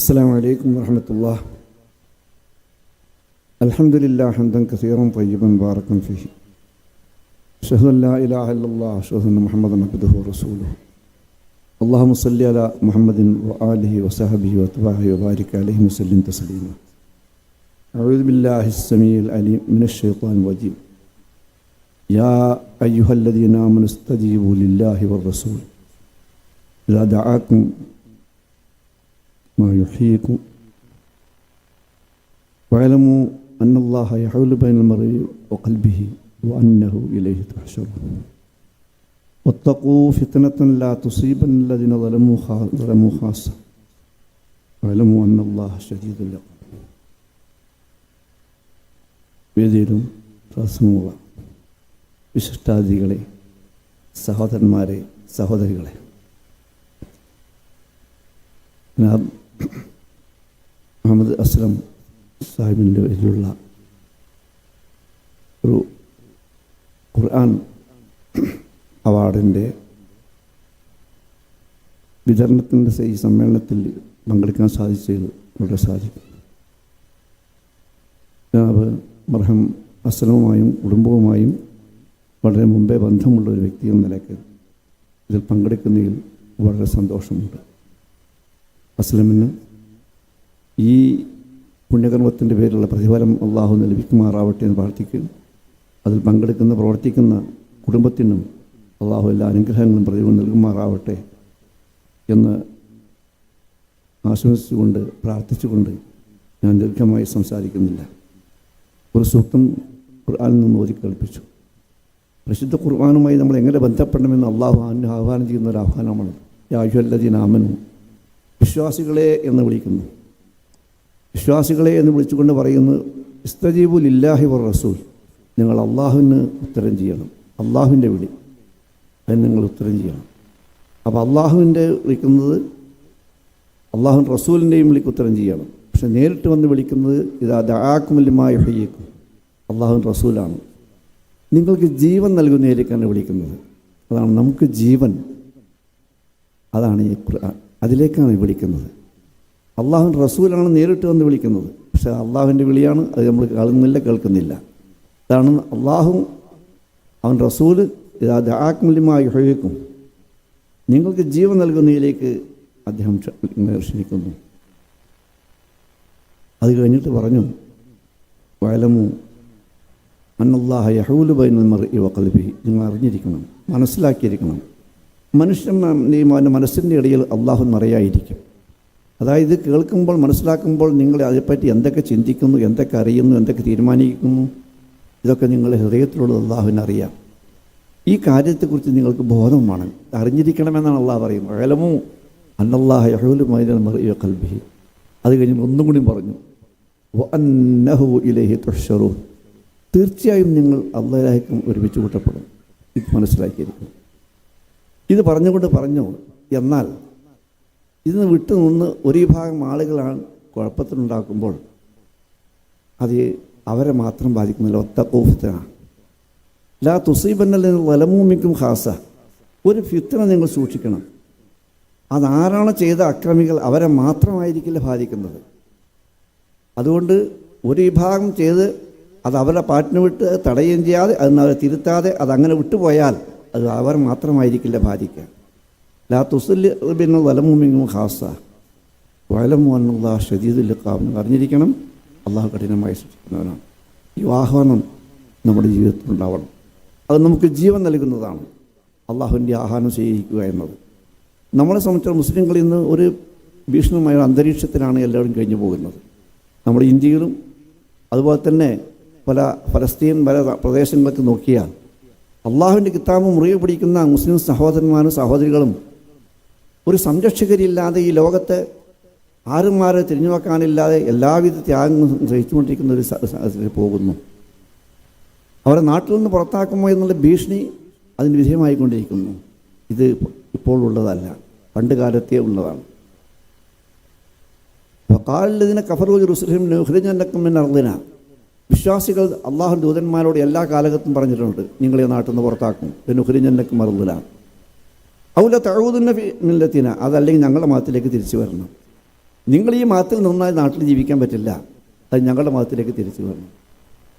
السلام عليكم ورحمة الله الحمد لله حمدا كثيرا طيبا مباركا فيه أشهد أن لا إله إلا الله أشهد أن محمدا عبده ورسوله اللهم صل على محمد وآله وصحبه وأتباعه وبارك عليه وسلم تسليما أعوذ بالله السميع العليم من الشيطان الرجيم يا أيها الذين آمنوا استجيبوا لله والرسول إذا دعاكم ما يحييكم واعلموا أن الله يحول بين المرء وقلبه وأنه إليه تحشرون واتقوا فتنة لا تصيبن الذين ظلموا خا- ظلموا خاصة واعلموا أن الله شديد العقاب വേദിയിലും പ്രസംഗമുള്ള വിശിഷ്ടാതികളെ സഹോദരന്മാരെ സഹോദരികളെ ഞാൻ മുഹമ്മദ് അസ്ലം സാഹിബിന്റെ പേരിലുള്ള ഒരു ഖുർആൻ അവാർഡിന്റെ വിതരണത്തിന്റെ ഈ സമ്മേളനത്തിൽ പങ്കെടുക്കാൻ സാധിച്ചത് വളരെ സാധിക്കും. ജനാബ് മർഹം അസ്ലവുമായും കുടുംബവുമായും വളരെ മുമ്പേ ബന്ധമുള്ള ഒരു വ്യക്തി എന്ന നിലയ്ക്ക് ഇതിൽ പങ്കെടുക്കുന്നതിൽ വളരെ സന്തോഷമുണ്ട്. അസ്ലമിന് ഈ പുണ്യകർമ്മത്തിന്റെ പേരിലുള്ള പ്രതിഫലം അള്ളാഹു ലഭിക്കുമാറാവട്ടെ എന്ന് പ്രാർത്ഥിക്കുന്നു അതിൽ പങ്കെടുക്കുന്ന പ്രവർത്തിക്കുന്ന കുടുംബത്തിനും അള്ളാഹു എല്ലാ അനുഗ്രഹങ്ങളും പ്രതിഫലം നൽകുമാറാവട്ടെ എന്ന് ആശംസിച്ചുകൊണ്ട് പ്രാർത്ഥിച്ചുകൊണ്ട് ഞാൻ ദീർഘമായി സംസാരിക്കുന്നില്ല. ഒരു സൂക്തം ഖുർആാനിൽ നിന്ന് ഓതി കേൾപ്പിച്ചു. പ്രസിദ്ധ ഖുർആാനുമായി നമ്മൾ എങ്ങനെ ബന്ധപ്പെടണമെന്ന് അള്ളാഹു ആഹ്വാനം ചെയ്യുന്ന ഒരു ആഹ്വാനമാണ് യാജുല്ലദീൻ ആമനു വിശ്വാസികളെ എന്ന് വിളിക്കുന്നു. വിശ്വാസികളെ എന്ന് വിളിച്ചുകൊണ്ട് പറയുന്നു ഇസ്തജീബു ലില്ലാഹി വർ റസൂൽ. നിങ്ങൾ അള്ളാഹുവിന് ഉത്തരം ചെയ്യണം. അള്ളാഹുവിന്റെ വിളി. അതിന് നിങ്ങൾ ഉത്തരം ചെയ്യണം. അപ്പോൾ അള്ളാഹുവിന്റെ വിളിക്കുന്നത് അള്ളാഹു റസൂലിന്റെയും വിളിക്ക് ഉത്തരം ചെയ്യണം. പക്ഷെ നേരിട്ട് വന്ന് വിളിക്കുന്നത് ഇതാ ദാക്കുമല്യമായ ഹയ്യക്കും അള്ളാഹു റസൂലാണ്. നിങ്ങൾക്ക് ജീവൻ നൽകുന്നതിലേക്കാണ് വിളിക്കുന്നത്. അതാണ് നമുക്ക് ജീവൻ. അതാണ് ഈ ഖുർആൻ. അതിലേക്കാണ് വിളിക്കുന്നത്. അള്ളാഹു റസൂലാണ് നേരിട്ട് വന്ന് വിളിക്കുന്നത്. പക്ഷേ അള്ളാഹുവിന്റെ വിളിയാണ് അത് നമ്മൾ കാണുന്നില്ല കേൾക്കുന്നില്ല. അതാണ് അള്ളാഹു അവൻ റസൂൽ ആത്മല്യമായി ഉപയോഗിക്കും നിങ്ങൾക്ക് ജീവൻ നൽകുന്നതിലേക്ക് അദ്ദേഹം ക്ഷ- ക്ഷണിക്കുന്നു. അത് കഴിഞ്ഞിട്ട് പറഞ്ഞു വയലമു അന്നല്ലാഹ യഹൂലുബൈൻ ബൈനമർ ഇവ കൽബി നിങ്ങൾ അറിഞ്ഞിരിക്കണം മനസ്സിലാക്കിയിരിക്കണം. മനുഷ്യന്റെയും അവന്റെ മനസ്സിന്റെ ഇടയിൽ അള്ളാഹു നിറയായിരിക്കും. അതായത് കേൾക്കുമ്പോൾ മനസ്സിലാക്കുമ്പോൾ നിങ്ങൾ അതേപ്പറ്റി എന്തൊക്കെ ചിന്തിക്കുന്നു എന്തൊക്കെ അറിയുന്നു എന്തൊക്കെ തീരുമാനിക്കുന്നു ഇതൊക്കെ നിങ്ങളുടെ ഹൃദയത്തിലുള്ള അള്ളാഹുവിനറിയാം ഈ കാര്യത്തെക്കുറിച്ച് നിങ്ങൾക്ക് ബോധം വേണം അറിഞ്ഞിരിക്കണമെന്നാണ് അള്ളാഹ് പറയുന്നത്. അകലമോ അന്നല്ലാഹ യഹൂൽ മൈനൽ ഇവ കൽബി അത് കഴിഞ്ഞ് ഒന്നും കൂടി പറഞ്ഞു. തീർച്ചയായും നിങ്ങൾ അള്ളാഹിലേക്കും ഒരുമിച്ച് കൂട്ടപ്പെടും. ഇത് മനസ്സിലാക്കിയിരിക്കുന്നു. ഇത് പറഞ്ഞുകൊണ്ട് പറഞ്ഞു. എന്നാൽ ഇതിന് വിട്ടു നിന്ന് ഒരു വിഭാഗം ആളുകളാണ് കുഴപ്പത്തിനുണ്ടാക്കുമ്പോൾ അത് അവരെ മാത്രം ബാധിക്കുന്നില്ല. ഒത്ത കോഫിത്തനാണ് ലാ തുസീബന്നൽ വലമൂമിക്കും ഹാസ ഒരു ഫിത്തന നിങ്ങൾ സൂക്ഷിക്കണം. അതാരാണ് ചെയ്ത അക്രമികൾ അവരെ മാത്രമായിരിക്കില്ല ബാധിക്കുന്നത്. അതുകൊണ്ട് ഒരു വിഭാഗം ചെയ്ത് അത് അവരുടെ പാട്ടിന് വിട്ട് തടയുകയും ചെയ്യാതെ അവരെ തിരുത്താതെ അതങ്ങനെ വിട്ടുപോയാൽ അത് അവർ മാത്രമായിരിക്കില്ല ബാധിക്കുക ലാ തുസൽ പിന്നെ വലമുമിങ്ങും ഹാസ വലമുള്ള ഷദീദുൽ കാവുന്ന അറിഞ്ഞിരിക്കണം അള്ളാഹു കഠിനമായി സൃഷ്ടിക്കുന്നവനാണ് ഈ ആഹ്വാനം നമ്മുടെ ജീവിതത്തിൽ ഉണ്ടാവണം. അത് നമുക്ക് ജീവൻ നൽകുന്നതാണ്. അള്ളാഹുവിന്റെ ആഹ്വാനം സ്വീകരിക്കുക എന്നത്. നമ്മളെ സംബന്ധിച്ച മുസ്ലിങ്ങൾ ഇന്ന് ഒരു ഭീഷണമായ അന്തരീക്ഷത്തിലാണ് എല്ലാവരും കഴിഞ്ഞു പോകുന്നത്. നമ്മുടെ ഇന്ത്യയിലും അതുപോലെ തന്നെ പല ഫലസ്തീൻ പല പ്രദേശങ്ങളൊക്കെ നോക്കിയാൽ അള്ളാഹുവിന്റെ കിതാബ് മുറിവ് പിടിക്കുന്ന മുസ്ലിം സഹോദരന്മാരും സഹോദരികളും ഒരു സംരക്ഷകരില്ലാതെ ഈ ലോകത്തെ ആരുമാരെ തിരിഞ്ഞു നോക്കാനില്ലാതെ എല്ലാവിധ ത്യാഗങ്ങളും സഹിച്ചുകൊണ്ടിരിക്കുന്ന ഒരു പോകുന്നു. അവരെ നാട്ടിൽ നിന്ന് പുറത്താക്കുമോ എന്നുള്ള ഭീഷണി അതിന് വിധേയമായിക്കൊണ്ടിരിക്കുന്നു. ഇത് ഇപ്പോൾ ഉള്ളതല്ല. പണ്ട് കാലത്തേ ഉള്ളതാണ്. വക്കാലിതിനെ കഫറു റുസ്ലിം ഹൃദയനക്കമ്മിൻ അർദിന. വിശ്വാസികൾ അള്ളാഹു ദൂതന്മാരോട് എല്ലാ കാലഘട്ടത്തും പറഞ്ഞിട്ടുണ്ട് നിങ്ങളെ നാട്ടിൽ നിന്ന് പുറത്താക്കും. പിന്നെ ഹുരിഞ്ഞന്നക്കും മറുതലാണ് ഔല തഴുതുന്ന മില്ലത്തിന അതല്ലെങ്കിൽ ഞങ്ങളുടെ മതത്തിലേക്ക് തിരിച്ചു വരണം. നിങ്ങൾ ഈ മതത്തിൽ നിന്നാൽ നാട്ടിൽ ജീവിക്കാൻ പറ്റില്ല അത് ഞങ്ങളുടെ മതത്തിലേക്ക് തിരിച്ചു വരണം.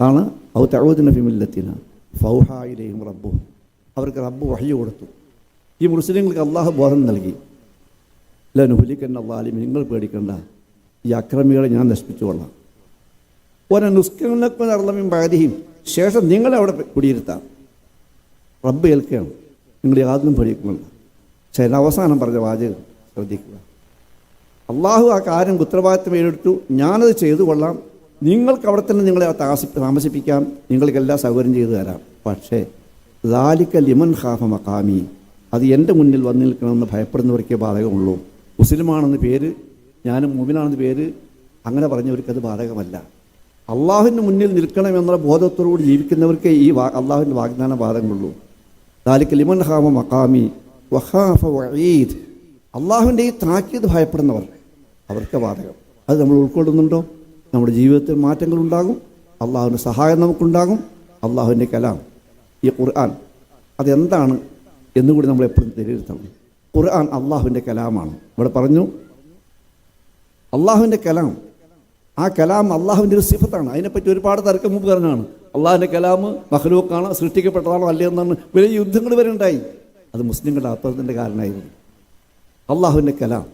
ആണ് ഔ തഴുതുന്ന ഫിമില്ലത്തിന ഫൗഹായിലെയും റബ്ബു അവർക്ക് റബ്ബ് വഴി കൊടുത്തു. ഈ മുസ്ലിങ്ങൾക്ക് അള്ളാഹു ബോധം നൽകി. ലനുഹുലിക്കൻ അള്ളാലിം നിങ്ങൾ പേടിക്കണ്ട ഈ അക്രമികളെ ഞാൻ നശിപ്പിച്ചു കൊള്ളാം. ഒരനുസ്കനക്കും അർളമിൻ പാതിയും ശേഷം നിങ്ങളെ അവിടെ കുടിയിരുത്താം. റബ്ബ് ഏൽക്കുകയാണ്. നിങ്ങൾ യാതൊന്നും പക്ഷേ അതിന് അവസാനം പറഞ്ഞ വാചകം ശ്രദ്ധിക്കുക. അള്ളാഹു ആ കാര്യം ഉത്തരവാദിത്വം ഏറ്റെടുത്തു. ഞാനത് ചെയ്തു കൊള്ളാം. നിങ്ങൾക്ക് അവിടെ തന്നെ നിങ്ങളെ താമസി താമസിപ്പിക്കാം. നിങ്ങൾക്ക് എല്ലാ സൗകര്യം ചെയ്തു തരാം. പക്ഷേ ലാലിക്ക ലിമൻ ഹാഫ മക്കാമി അത് എന്റെ മുന്നിൽ വന്നു നിൽക്കണമെന്ന് ഭയപ്പെടുന്നവർക്കേ ബാധകമുള്ളൂ. മുസ്ലിമാണെന്ന് പേര് ഞാനും മുമിനാണെന്ന് പേര് അങ്ങനെ പറഞ്ഞവർക്കത് ബാധകമല്ല. അള്ളാഹുവിന്റെ മുന്നിൽ നിൽക്കണം എന്ന ബോധത്തോടുകൂടി ജീവിക്കുന്നവർക്ക് ഈ വാ അള്ളാഹുവിന്റെ വാഗ്ദാന പാദങ്ങളുള്ളൂ ദാലിക്ക് ലിമൻ ഹാമ മക്കാമി വഖാഫ വഈദ്. അള്ളാഹുവിന്റെ ഈ താക്കീത് ഭയപ്പെടുന്നവർ അവർക്ക് ബാധകം. അത് നമ്മൾ ഉൾക്കൊള്ളുന്നുണ്ടോ? നമ്മുടെ ജീവിതത്തിൽ മാറ്റങ്ങൾ ഉണ്ടാകും അള്ളാഹുവിന്റെ സഹായം നമുക്കുണ്ടാകും. അള്ളാഹുവിന്റെ കലാം ഈ ഖുർആൻ അതെന്താണ് എന്നുകൂടി നമ്മൾ എപ്പോഴും വിലയിരുത്തണം. ഖുർആൻ അള്ളാഹുവിന്റെ കലാമാണ്. ഇവിടെ പറഞ്ഞു അള്ളാഹുവിന്റെ കലാം ആ കലാം അള്ളാഹുവിന്റെ ഒരു സിഫത്താണ്. അതിനെപ്പറ്റി ഒരുപാട് തർക്കം മുമ്പ് പറഞ്ഞാണ് അള്ളാഹിന്റെ കലാം മഹലൂക്കാണ് സൃഷ്ടിക്കപ്പെട്ടതാണോ അല്ലേ എന്നാണ് വലിയ യുദ്ധങ്ങൾ വരെ ഉണ്ടായി. അത് മുസ്ലിങ്ങളുടെ അപ്പുറത്തിന്റെ കാരണമായിരുന്നു അള്ളാഹുവിന്റെ കലാം.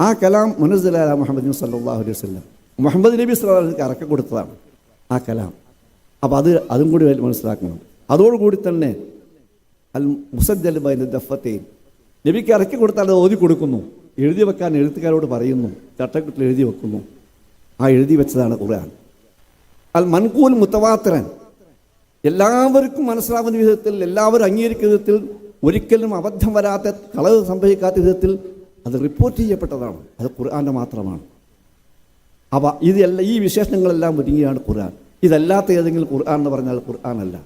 ആ കലാം മുനസ്സല മുഹമ്മദ് സല്ലാഹു അലൈഹി വസ്ലം മുഹമ്മദ് നബി സ്വലാഹുക്ക് അറക്കം കൊടുത്തതാണ് ആ കലാം. അപ്പോൾ അത് അതും കൂടി മനസ്സിലാക്കണം. അതോടുകൂടി തന്നെ അൽ മുസജ്ജൽ ബൈന ദഫത്തേൻ നബിക്ക് ഇറക്കി കൊടുത്താൽ അത് ഓതി കൊടുക്കുന്നു. എഴുതി വെക്കാൻ എഴുത്തുകാരോട് പറയുന്നു. ചട്ടക്കുട്ടിൽ എഴുതി വെക്കുന്നു. ആ എഴുതി വെച്ചതാണ് ഖുർആൻ. അൽ മൻകൂൽ മുത്തവാത്തരൻ എല്ലാവർക്കും മനസ്സിലാവുന്ന വിധത്തിൽ എല്ലാവരും അംഗീകരിക്കുന്ന വിധത്തിൽ ഒരിക്കലും അബദ്ധം വരാത്ത കളവ് സംഭവിക്കാത്ത വിധത്തിൽ അത് റിപ്പോർട്ട് ചെയ്യപ്പെട്ടതാണ്. അത് ഖുർആാന്റെ മാത്രമാണ്. അവ ഇതെല്ലാം ഈ വിശേഷണങ്ങളെല്ലാം ഒരുങ്ങിയാണ് ഖുർആൻ. ഇതല്ലാത്ത ഏതെങ്കിലും ഖുർആൻ എന്ന് പറഞ്ഞാൽ ഖുർആൻ അല്ല.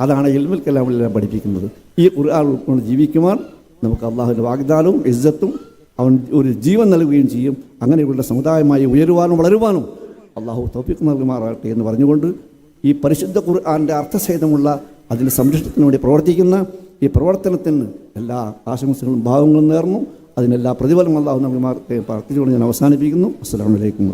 അതാണ് ഇൽമുൽ കലാമിലെല്ലാം പഠിപ്പിക്കുന്നത്. ഈ ഖുർആൻ ഉൾക്കൊണ്ട് ജീവിക്കുവാൻ നമുക്ക് അള്ളാഹുവിന്റെ വാഗ്ദാനവും ഇജ്ജത്തും അവൻ ഒരു ജീവൻ നൽകുകയും ചെയ്യും. അങ്ങനെ അങ്ങനെയുള്ള സമുദായമായി ഉയരുവാനും വളരുവാനും അള്ളാഹു തോപ്പിക്ക് നൽകുമാറാകട്ടെ എന്ന് പറഞ്ഞുകൊണ്ട് ഈ പരിശുദ്ധ ഖുർആാന്റെ അർത്ഥസഹിതമുള്ള അതിന്റെ സംരക്ഷണത്തിന് വേണ്ടി പ്രവർത്തിക്കുന്ന ഈ പ്രവർത്തനത്തിന് എല്ലാ ആശംസകളും ഭാവങ്ങളും നേർന്നു. അതിനെല്ലാ പ്രതിഫലം അള്ളാഹു നൽകുമാറട്ടെ പ്രാർത്ഥിച്ചുകൊണ്ട് ഞാൻ അവസാനിപ്പിക്കുന്നു. അസ്സാം വലൈക്കും